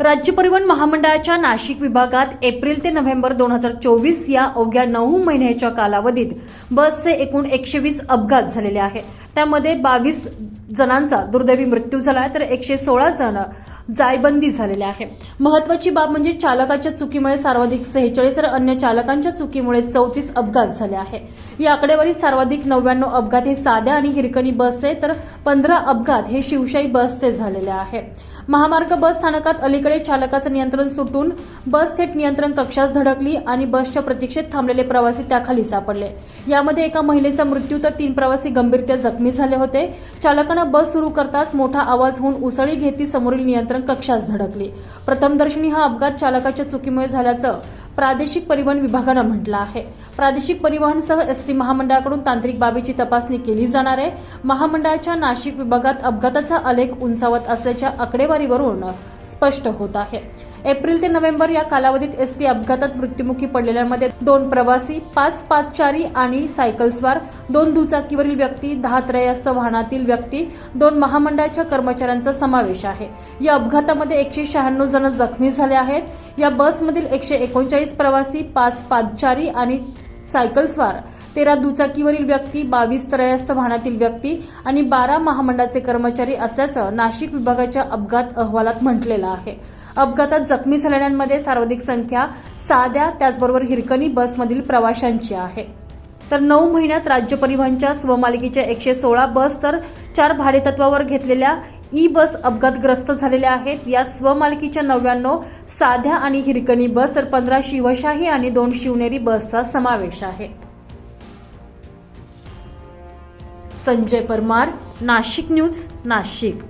राज्य परिवहन महामंडळाच्या नाशिक विभागात एप्रिल ते नोव्हेंबर दोन हजार चोवीस या अवघ्या नऊ महिन्याच्या कालावधीत बसचे एकूण एकशे वीस अपघात झालेले आहेत. त्यामध्ये बावीस जणांचा दुर्दैवी मृत्यू झाला तर एकशे सोळा जण जायबंदी झालेल्या आहे. महत्वाची बाब म्हणजे चालकाच्या चुकीमुळे सर्वाधिक सेहेचाळीस तर अन्य चालकांच्या चुकीमुळे चौतीस अपघात झाले आहे. या आकडेवारी सर्वाधिक नव्याण्णव अपघात हे साध्या आणि हिरकणी बसचे तर पंधरा अपघात हे शिवशाही बसचे झालेले आहे. महामार्ग बस स्थानकात अलीकडे चालकाचं नियंत्रण सुटून बस थेट नियंत्रण कक्षास धडकली आणि बसच्या प्रतीक्षेत थांबलेले प्रवासी त्याखाली सापडले. यामध्ये एका महिलेचा मृत्यू तर तीन प्रवासी गंभीरत्या जखमी झाले होते. चालकानं बस सुरू करताच मोठा आवाज होऊन उसळी घेती समोरील नियंत्रण कक्षास धडकली. प्रथमदर्शनी हा अपघात चालकाच्या चुकीमुळे झाल्याचं प्रादेशिक परिवहन विभागानं म्हटलं आहे. प्रादेशिक परिवहनसह एस टी महामंडळाकडून तांत्रिक बाबीची तपासणी केली जाणार आहे. महामंडळाच्या नाशिक विभागात अपघाताचा आलेख उंचावत असल्याच्या आकडेवारीवरून स्पष्ट होत आहे. एप्रिल ते नोव्हेंबर या कालावधीत एस टी अपघातात मृत्युमुखी पडलेल्यांमध्ये दोन प्रवासी पाच पादचारी आणि सायकलस्वार दोन दुचाकीवरील व्यक्ती दहा त्रयस्थ वाहनातील व्यक्ती दोन महामंडळाच्या कर्मचाऱ्यांचा समावेश आहे. या अपघातामध्ये एकशे शहाण्णव जण जखमी झाले आहेत. या बसमधील एकशे एकोणचाळीस प्रवासी पाच पादचारी आणि सायकलस्वार तेरा दुचाकीवरील व्यक्ती बावीस त्रयस्थ वाहनातील व्यक्ती आणि बारा महामंडळाचे कर्मचारी असल्याचं नाशिक विभागाच्या अपघात अहवालात म्हटलेलं आहे. अपघातात जखमी झालेल्यांमध्ये सर्वाधिक संख्या साध्या त्याचबरोबर हिरकणी बसमधील प्रवाशांची आहे. तर नऊ महिन्यात राज्य परिवहनच्या स्वमालिकेच्या एकशे सोळा बस तर चार भाडेतत्वावर घेतलेल्या ई बस अपघातग्रस्त झालेल्या आहेत. यात स्वमालकीच्या नव्याण्णव साध्या आणि हिरकणी बस तर पंधरा शिवशाही आणि दोन शिवनेरी बसचा समावेश आहे. संजय परमार नाशिक न्यूज नाशिक.